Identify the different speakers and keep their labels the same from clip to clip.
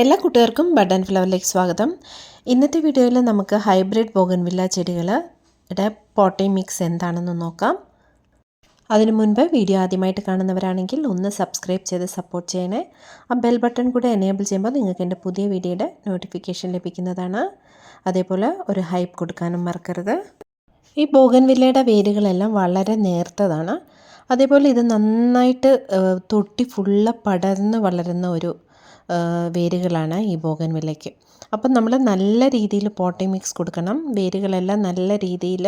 Speaker 1: എല്ലാ കുട്ടികൾക്കും bud and ഫ്ലവറിലേക്ക് സ്വാഗതം. ഇന്നത്തെ വീഡിയോയിൽ നമുക്ക് ഹൈബ്രിഡ് ബോഗൻവില്ല ചെടികളുടെ പോട്ടി മിക്സ് എന്താണെന്ന് നോക്കാം. അതിനു മുൻപ് വീഡിയോ ആദ്യമായിട്ട് കാണുന്നവരാണെങ്കിൽ ഒന്ന് സബ്സ്ക്രൈബ് ചെയ്ത് സപ്പോർട്ട് ചെയ്യണേ. ആ ബെൽ ബട്ടൺ കൂടെ എനേബിൾ ചെയ്യുമ്പോൾ നിങ്ങൾക്ക് എന്റെ പുതിയ വീഡിയോയുടെ നോട്ടിഫിക്കേഷൻ ലഭിക്കുന്നതാണ്. അതേപോലെ ഒരു ഹൈപ്പ് കൊടുക്കാനും മറക്കരുത്. ഈ ബോഗൻവില്ലയുടെ വേരുകളെല്ലാം വളരെ നേർത്തതാണ്. അതേപോലെ ഇത് നന്നായിട്ട് തൊട്ടി ഫുള്ള് പടർന്ന് വളരുന്ന ഒരു വേരുകളാണ് ഈ ബോഗൻവില്ലയ്ക്ക്. അപ്പം നമ്മൾ നല്ല രീതിയിൽ പോട്ടി മിക്സ് കൊടുക്കണം. വേരുകളെല്ലാം നല്ല രീതിയിൽ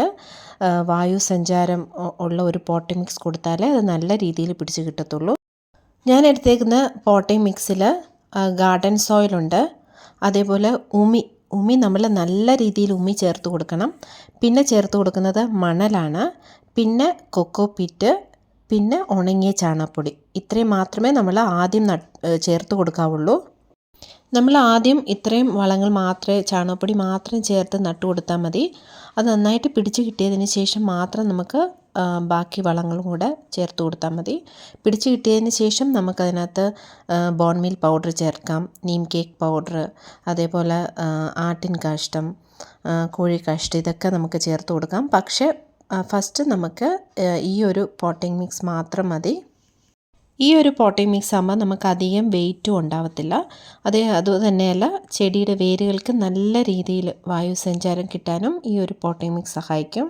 Speaker 1: വായു സഞ്ചാരം ഉള്ള ഒരു പോട്ടി മിക്സ് കൊടുത്താലേ അത് നല്ല രീതിയിൽ പിടിച്ച് കിട്ടത്തുള്ളൂ. ഞാൻ എടുത്തേക്കുന്ന പോട്ടി മിക്സിൽ ഗാർഡൻ സോയിലുണ്ട് അതേപോലെ ഉമി ഉമി നമ്മൾ നല്ല രീതിയിൽ ഉമി ചേർത്ത് കൊടുക്കണം. പിന്നെ ചേർത്ത് കൊടുക്കുന്നത് മണലാണ്. പിന്നെ കൊക്കോ പിറ്റ് പിന്നെ ഉണങ്ങിയ ചാണകപ്പൊടി. ഇത്രയും മാത്രമേ നമ്മൾ ആദ്യം ചേർത്ത് കൊടുക്കാവുള്ളൂ. നമ്മൾ ആദ്യം ഇത്രയും വളങ്ങൾ മാത്രമേ ചാണകപ്പൊടി മാത്രം ചേർത്ത് നട്ടു കൊടുത്താൽ മതി. അത് നന്നായിട്ട് പിടിച്ച് കിട്ടിയതിന് ശേഷം മാത്രം നമുക്ക് ബാക്കി വളങ്ങളും കൂടെ ചേർത്ത് കൊടുത്താൽ മതി. പിടിച്ച് കിട്ടിയതിന് ശേഷം നമുക്കതിനകത്ത് ബോൺമീൽ പൗഡർ ചേർക്കാം. നീം കേക്ക് പൗഡർ അതേപോലെ ആട്ടിൻ കാഷ്ടം കോഴിക്കാഷ്ടം കോഴി കാഷ്ടം ഇതൊക്കെ നമുക്ക് ചേർത്ത് കൊടുക്കാം. പക്ഷേ ഫസ്റ്റ് നമുക്ക് ഈ ഒരു പോട്ടിംഗ് മിക്സ് മാത്രം മതി. ഈ ഒരു പോട്ടിംഗ് മിക്സ് ആകുമ്പോൾ നമുക്ക് അധികം വെയിറ്റും ഉണ്ടാവത്തില്ല. അതേ അതുതന്നെയല്ല ചെടിയുടെ വേരുകൾക്ക് നല്ല രീതിയിൽ വായു സഞ്ചാരം കിട്ടാനും ഈ ഒരു പോട്ടിംഗ് മിക്സ് സഹായിക്കും.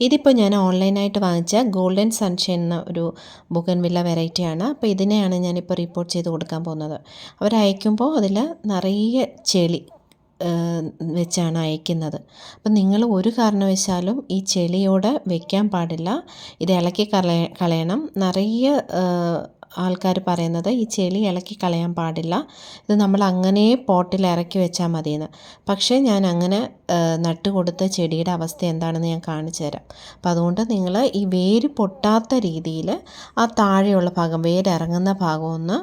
Speaker 1: ഇതിപ്പോൾ ഞാൻ ഓൺലൈനായിട്ട് വാങ്ങിച്ച ഗോൾഡൻ സൺഷൈൻ എന്ന ഒരു ബുഗൻവില്ല വെറൈറ്റിയാണ് അപ്പോൾ ഇതിനെയാണ് ഞാനിപ്പോൾ റിപ്പോർട്ട് ചെയ്ത് കൊടുക്കാൻ പോകുന്നത്. അവരയക്കുമ്പോൾ അതിൽ നിറയെ ചെളി വെച്ചാണ് അയക്കുന്നത്. അപ്പം നിങ്ങൾ ഒരു കാരണവശാലും ഈ ചെളിയോടെ വെക്കാൻ പാടില്ല. ഇത് ഇളക്കി കളയ കളയണം. നിറയെ ആൾക്കാർ പറയുന്നത് ഈ ചെളി ഇളക്കി കളയാൻ പാടില്ല. ഇത് നമ്മൾ അങ്ങനെ പോട്ടിൽ ഇറക്കി വെച്ചാൽ മതിയെന്ന്. പക്ഷേ ഞാൻ അങ്ങനെ നട്ടുകൊടുത്ത നട്ട് കൊടുത്ത ചെടിയുടെ അവസ്ഥ എന്താണെന്ന് ഞാൻ കാണിച്ചു തരാം. അപ്പോൾ അതുകൊണ്ട് നിങ്ങൾ ഈ വേര് പൊട്ടാത്ത രീതിയിൽ ആ താഴെയുള്ള ഭാഗം വേരിറങ്ങുന്ന ഭാഗം ഒന്ന്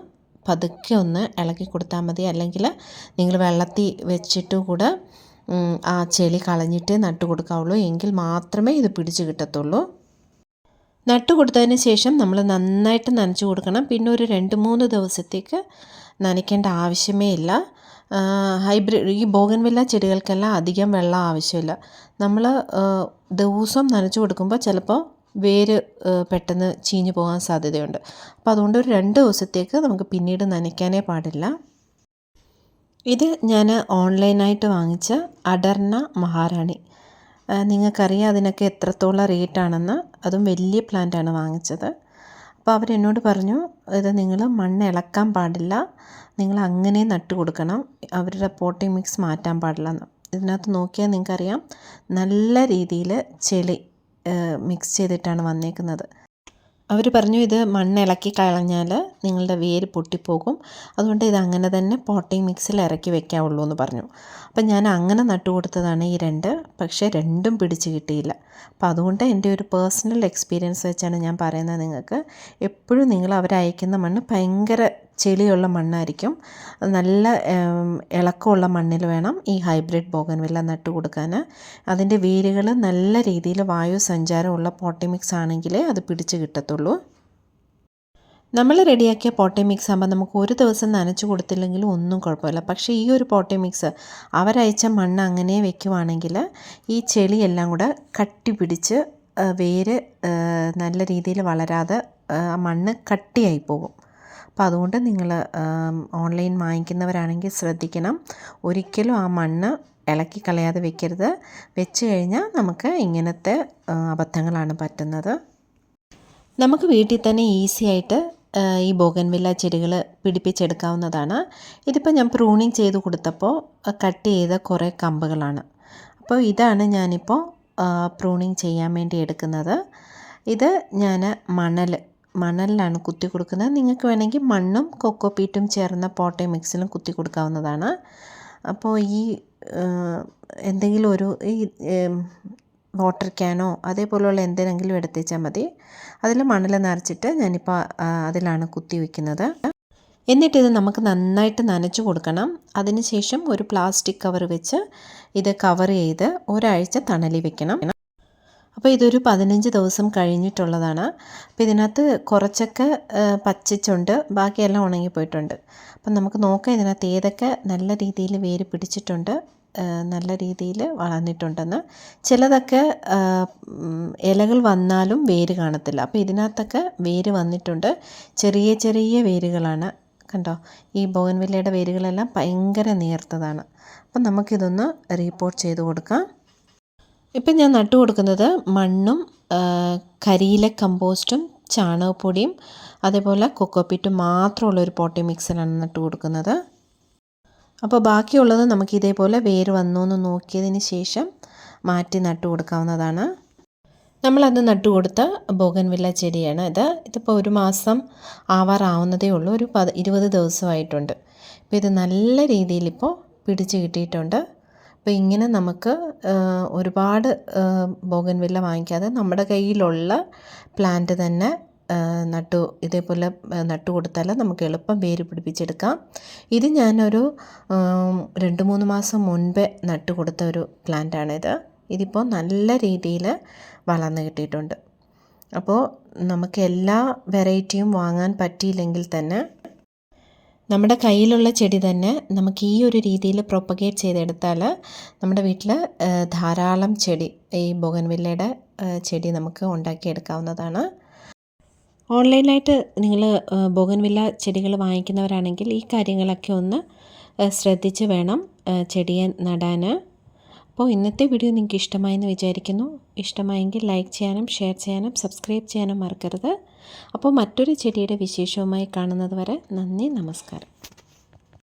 Speaker 1: പതുക്കെ ഒന്ന് ഇളക്കി കൊടുത്താൽ മതി. അല്ലെങ്കിൽ നിങ്ങൾ വെള്ളത്തിൽ വെച്ചിട്ട് കൂടെ ആ ചെളി കളഞ്ഞിട്ടേ നട്ട് കൊടുക്കാവുള്ളൂ. എങ്കിൽ മാത്രമേ ഇത് പിടിച്ച് കിട്ടത്തുള്ളൂ. നട്ട് കൊടുത്തതിന് ശേഷം നമ്മൾ നന്നായിട്ട് നനച്ചു കൊടുക്കണം. പിന്നെ ഒരു രണ്ട് മൂന്ന് ദിവസത്തേക്ക് നനയ്ക്കേണ്ട ആവശ്യമേ ഇല്ല. ഹൈബ്രിഡ് ഈ ബോഗൻവില്ല ചെടികൾക്കെല്ലാം അധികം വെള്ളം ആവശ്യമില്ല. നമ്മൾ ദിവസം നനച്ചു കൊടുക്കുമ്പോൾ ചിലപ്പോൾ വേര് പെട്ടെന്ന് ചീഞ്ഞു പോകാൻ സാധ്യതയുണ്ട്. അപ്പോൾ അതുകൊണ്ട് ഒരു രണ്ട് ദിവസത്തേക്ക് നമുക്ക് പിന്നീട് നനയ്ക്കാനേ പാടില്ല. ഇത് ഞാൻ ഓൺലൈനായിട്ട് വാങ്ങിച്ച അടർണ മഹാറാണി. നിങ്ങൾക്കറിയാം അതിനൊക്കെ എത്രത്തോളം റേറ്റാണെന്ന്. അതും വലിയ പ്ലാന്റാണ് വാങ്ങിച്ചത്. അപ്പോൾ അവരെന്നോട് പറഞ്ഞു ഇത് നിങ്ങൾ മണ്ണ് ഇളക്കാൻ പാടില്ല. നിങ്ങൾ അങ്ങനെ നട്ട് കൊടുക്കണം. അവരുടെ പോട്ടിംഗ് മിക്സ് മാറ്റാൻ പാടില്ല എന്ന്. ഇതിനകത്ത് നോക്കിയാൽ നിങ്ങൾക്കറിയാം നല്ല രീതിയിൽ ചെളി മിക്സ് ചെയ്തിട്ടാണ് വന്നേക്കുന്നത്. അവർ പറഞ്ഞു ഇത് മണ്ണ് ഇളക്കി കളഞ്ഞാൽ നിങ്ങളുടെ വേര് പൊട്ടിപ്പോകും. അതുകൊണ്ട് ഇത് അങ്ങനെ തന്നെ പോട്ടിംഗ് മിക്സിൽ ഇറക്കി വെക്കാവുള്ളൂ എന്ന് പറഞ്ഞു. അപ്പം ഞാൻ അങ്ങനെ നട്ടു കൊടുത്തതാണ് ഈ രണ്ട്. പക്ഷേ രണ്ടും പിടിച്ച് കിട്ടിയില്ല. അപ്പോൾ അതുകൊണ്ട് എന്റെ ഒരു പേഴ്സണൽ എക്സ്പീരിയൻസ് വെച്ചാണ് ഞാൻ പറയുന്നത് നിങ്ങൾക്ക്. എപ്പോഴും നിങ്ങൾ അവരയക്കുന്ന മണ്ണ് ഭയങ്കര ചെളിയുള്ള മണ്ണായിരിക്കും. നല്ല ഇളക്കമുള്ള മണ്ണിൽ വേണം ഈ ഹൈബ്രിഡ് ബോഗൻവില്ല നട്ട് കൊടുക്കാൻ അതിന്റെ വേരുകൾ നല്ല രീതിയിൽ വായു സഞ്ചാരമുള്ള പോട്ടി മിക്സ് ആണെങ്കിലേ അത് പിടിച്ച് കിട്ടത്തുള്ളൂ. നമ്മൾ റെഡിയാക്കിയ പോട്ടി മിക്സ് ആകുമ്പോൾ നമുക്ക് ഒരു ദിവസം നനച്ചു കൊടുത്തില്ലെങ്കിലും ഒന്നും കുഴപ്പമില്ല. പക്ഷേ ഈ ഒരു പോട്ടി മിക്സ് അവരയച്ച മണ്ണ് അങ്ങനെ വെക്കുവാണെങ്കിൽ ഈ ചെളിയെല്ലാം കൂടെ കട്ടി പിടിച്ച് വേര് നല്ല രീതിയിൽ വളരാതെ മണ്ണ് കട്ടിയായി പോകും. അപ്പോൾ അതുകൊണ്ട് നിങ്ങൾ ഓൺലൈൻ വാങ്ങിക്കുന്നവരാണെങ്കിൽ ശ്രദ്ധിക്കണം. ഒരിക്കലും ആ മണ്ണ് ഇളക്കി കളയാതെ വെക്കരുത്. വെച്ച് കഴിഞ്ഞാൽ നമുക്ക് ഇങ്ങനത്തെ അബദ്ധങ്ങളാണ് പറ്റുന്നത്. നമുക്ക് വീട്ടിൽ തന്നെ ഈസി ആയിട്ട് ഈ ബോഗൻവില്ല ചെടികൾ പിടിപ്പിച്ചെടുക്കാവുന്നതാണ്. ഇതിപ്പോൾ ഞാൻ പ്രൂണിങ് ചെയ്ത് കൊടുത്തപ്പോൾ കട്ട് ചെയ്ത കുറേ കമ്പുകളാണ്. അപ്പോൾ ഇതാണ് ഞാനിപ്പോൾ പ്രൂണിങ് ചെയ്യാൻ വേണ്ടി എടുക്കുന്നത്. ഇത് ഞാൻ മണൽ മണലിലാണ് കുത്തി കൊടുക്കുന്നത്. നിങ്ങൾക്ക് വേണമെങ്കിൽ മണ്ണും കൊക്കോ പീറ്റും ചേർന്ന പോട്ടയും മിക്സിലും കുത്തി കൊടുക്കാവുന്നതാണ്. അപ്പോൾ ഈ എന്തെങ്കിലും ഒരു ഈ വാട്ടർ ക്യാനോ അതേപോലെയുള്ള എന്തെങ്കിലും എടുത്തേച്ചാൽ മതി. അതിൽ മണൽ നിറച്ചിട്ട് ഞാനിപ്പോൾ അതിലാണ് കുത്തി വയ്ക്കുന്നത്. എന്നിട്ടിത് നമുക്ക് നന്നായിട്ട് നനച്ചു കൊടുക്കണം. അതിനുശേഷം ഒരു പ്ലാസ്റ്റിക് കവർ വെച്ച് ഇത് കവർ ചെയ്ത് ഒരാഴ്ച തണലി വെക്കണം. അപ്പോൾ ഇതൊരു പതിനഞ്ച് ദിവസം കഴിഞ്ഞിട്ടുള്ളതാണ്. അപ്പോൾ ഇതിനകത്ത് കുറച്ചൊക്കെ പച്ചച്ചുണ്ട് ബാക്കിയെല്ലാം ഉണങ്ങിപ്പോയിട്ടുണ്ട്. അപ്പം നമുക്ക് നോക്കാം ഇതിനകത്ത് ഏതൊക്കെ നല്ല രീതിയിൽ വേര് പിടിച്ചിട്ടുണ്ട് നല്ല രീതിയിൽ വളർന്നിട്ടുണ്ടെന്ന്. ചിലതൊക്കെ ഇലകൾ വന്നാലും വേര് കാണത്തില്ല. അപ്പോൾ ഇതിനകത്തൊക്കെ വേര് വന്നിട്ടുണ്ട്. ചെറിയ ചെറിയ വേരുകളാണ്. കണ്ടോ? ഈ ബോഗൻവില്ലയുടെ വേരുകളെല്ലാം ഭയങ്കര നേർത്തതാണ്. അപ്പം നമുക്കിതൊന്ന് റീപ്പോർട്ട് ചെയ്ത് കൊടുക്കാം. ഇപ്പം ഞാൻ നട്ടു കൊടുക്കുന്നത് മണ്ണും കരിയില കമ്പോസ്റ്റും ചാണകപ്പൊടിയും അതേപോലെ കൊക്കോപ്പിറ്റും മാത്രമുള്ള ഒരു പോട്ടി മിക്സിലാണ് നട്ടു കൊടുക്കുന്നത്. അപ്പോൾ ബാക്കിയുള്ളത് നമുക്ക് ഇതേപോലെ വേര് വന്നു എന്ന് നോക്കിയതിന് ശേഷം മാറ്റി നട്ടു കൊടുക്കാവുന്നതാണ്. നമ്മളത് നട്ടു കൊടുത്ത ബോഗൻവില്ല ചെടിയാണ് ഇത്. ഇതിപ്പോൾ ഒരു മാസം ആവാറാവുന്നതേ ഉള്ളൂ. ഒരു പത് ഇരുപത് ദിവസമായിട്ടുണ്ട്. അപ്പോൾ ഇത് നല്ല രീതിയിൽ ഇപ്പോൾ പിടിച്ച് കിട്ടിയിട്ടുണ്ട്. അപ്പോൾ ഇങ്ങനെ നമുക്ക് ഒരുപാട് ബോഗൻവില്ല വാങ്ങിക്കാതെ നമ്മുടെ കയ്യിലുള്ള പ്ലാന്റ് തന്നെ നട്ടു ഇതേപോലെ നട്ടു കൊടുത്താൽ നമുക്ക് എളുപ്പം വേര് പിടിപ്പിച്ചെടുക്കാം. ഇത് ഞാനൊരു രണ്ട് മൂന്ന് മാസം മുൻപേ നട്ടു കൊടുത്ത ഒരു പ്ലാന്റാണിത്. ഇതിപ്പോൾ നല്ല രീതിയിൽ വളർന്നു കിട്ടിയിട്ടുണ്ട്. അപ്പോൾ നമുക്ക് എല്ലാ വെറൈറ്റിയും വാങ്ങാൻ പറ്റിയില്ലെങ്കിൽ തന്നെ നമ്മുടെ കയ്യിലുള്ള ചെടി തന്നെ നമുക്ക് ഈ ഒരു രീതിയിൽ പ്രൊപ്പഗേറ്റ് ചെയ്തെടുത്താൽ നമ്മുടെ വീട്ടിൽ ധാരാളം ചെടി ഈ ബോഗൻവില്ലയുടെ ചെടി നമുക്ക് ഉണ്ടാക്കിയെടുക്കാവുന്നതാണ്. ഓൺലൈനായിട്ട് നിങ്ങൾ ബോഗൻവില്ല ചെടികൾ വാങ്ങിക്കുന്നവരാണെങ്കിൽ ഈ കാര്യങ്ങളൊക്കെ ഒന്ന് ശ്രദ്ധിച്ച് വേണം ചെടിയെ നടാൻ. അപ്പോൾ ഇന്നത്തെ വീഡിയോ നിങ്ങൾക്ക് ഇഷ്ടമായെന്ന് വിചാരിക്കുന്നു. ഇഷ്ടമായെങ്കിൽ ലൈക്ക് ചെയ്യാനും ഷെയർ ചെയ്യാനും സബ്സ്ക്രൈബ് ചെയ്യാനും മറക്കരുത്. അപ്പോൾ മറ്റൊരു ചെടിയുടെ വിശേഷവുമായി കാണുന്നത് വരെ നന്ദി നമസ്കാരം.